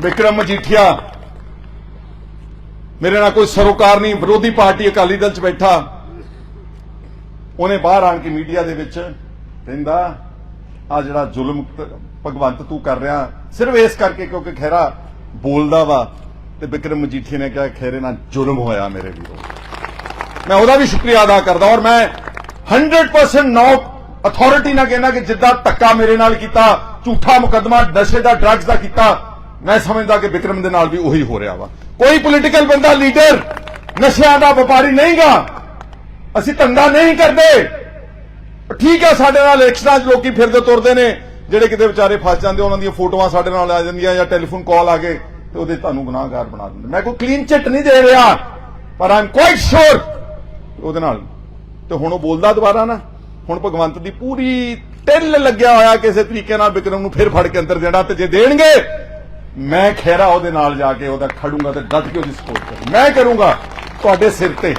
ਵਿਕਰਮ ਮਜੀਠੀਆ ਮੇਰੇ ਨਾਲ ਕੋਈ ਸਰੋਕਾਰ ਨਹੀਂ, ਵਿਰੋਧੀ ਪਾਰਟੀ ਅਕਾਲੀ ਦਲ ਚ ਬੈਠਾ। ਉਹਨੇ ਬਾਹਰ ਆਣ ਕੇ ਮੀਡੀਆ ਦੇ ਵਿੱਚ ਕਹਿੰਦਾ ਆ ਜਿਹੜਾ ਜ਼ੁਲਮ ਭਗਵੰਤ ਤੂੰ ਕਰ ਰਿਹਾ, ਸਿਰਫ ਇਸ ਕਰਕੇ ਕਿਉਂਕਿ ਖੈਰਾ ਬੋਲਦਾ ਵਾ। ਤੇ ਵਿਕਰਮ ਮਜੀਠੀਆ ਨੇ ਕਿਹਾ ਖੈਰੇ ਨਾਲ ਜ਼ੁਲਮ ਹੋਇਆ ਮੇਰੇ ਵੀਰੋ। ਮੈਂ ਉਹਦਾ ਵੀ ਸ਼ੁਕਰੀਆ ਅਦਾ ਕਰਦਾ ਔਰ ਮੈਂ 100% ਨੌ ਅਥਾਰਟੀ ਨਾਲ ਕਹਿੰਦਾ ਕਿ ਜਿੱਦਾਂ ਧੱਕਾ ਮੇਰੇ ਨਾਲ ਕੀਤਾ, ਝੂਠਾ ਮੁਕੱਦਮਾ, ਨਸ਼ੇ ਦਾ ਡਰੱਗਸ ਦਾ ਕੀਤਾ ਮੈਂ ਸਮਝਦਾ ਕਿ ਵਿਕਰਮ ਦੇ ਨਾਲ ਵੀ ਉਹੀ ਹੋ ਰਿਹਾ ਵਾ। ਕੋਈ ਪੋਲੀਟੀਕਲ ਬੰਦਾ ਲੀਡਰ ਨਸ਼ਿਆਂ ਦਾ ਵਪਾਰੀ ਨਹੀਂਗਾ। ਅਸੀਂ ਧੰਦਾ ਨਹੀਂ ਕਰਦੇ। ਠੀਕ ਹੈ, ਸਾਡੇ ਨਾਲ ਇਲੈਕਸ਼ਨਾਂ 'ਚ ਲੋਕੀ ਫਿਰਦੇ ਤੁਰਦੇ ਨੇ, ਜਿਹੜੇ ਕਿਤੇ ਵਿਚਾਰੇ ਫਸ ਜਾਂਦੇ, ਉਹਨਾਂ ਦੀਆਂ ਫੋਟੋਆਂ ਸਾਡੇ ਨਾਲ ਆ ਜਾਂਦੀਆਂ ਜਾਂ ਟੈਲੀਫੋਨ ਕਾਲ ਆ ਗਏ ਤੇ ਉਹਦੇ ਤੁਹਾਨੂੰ ਗੁਨਾਹਗਾਰ ਬਣਾ ਦਿੰਦੇ। ਮੈਂ ਕੋਈ ਕਲੀਨ ਚਿੱਟ ਨਹੀਂ ਦੇ ਰਿਹਾ, ਪਰ ਆਮ ਕੁਆਇਟ ਸ਼ੋਰ ਉਹਦੇ ਨਾਲ। ਤੇ ਹੁਣ ਉਹ ਬੋਲਦਾ ਦੁਬਾਰਾ ਨਾ, ਹੁਣ ਭਗਵੰਤ ਦੀ ਪੂਰੀ ਟਿੱਲ ਲੱਗਿਆ ਹੋਇਆ ਕਿਸੇ ਤਰੀਕੇ ਨਾਲ ਵਿਕਰਮ ਨੂੰ ਫਿਰ ਫੜ ਕੇ ਅੰਦਰ ਦੇਣਾ ਤੇ ਜੇ ਦੇਣਗੇ ਮੈਂ ਖੈਰਾ ਉਹਦੇ ਨਾਲ ਜਾ ਕੇ ਉਹਦਾ ਖੜੂੰਗਾ ਤੇ ਡਟ ਕੇ ਉਹਦੀ ਸਪੋਰਟ ਕਰੂੰ। ਮੈਂ ਕਰੂੰਗਾ ਤੁਹਾਡੇ ਸਿਰ ਤੇ।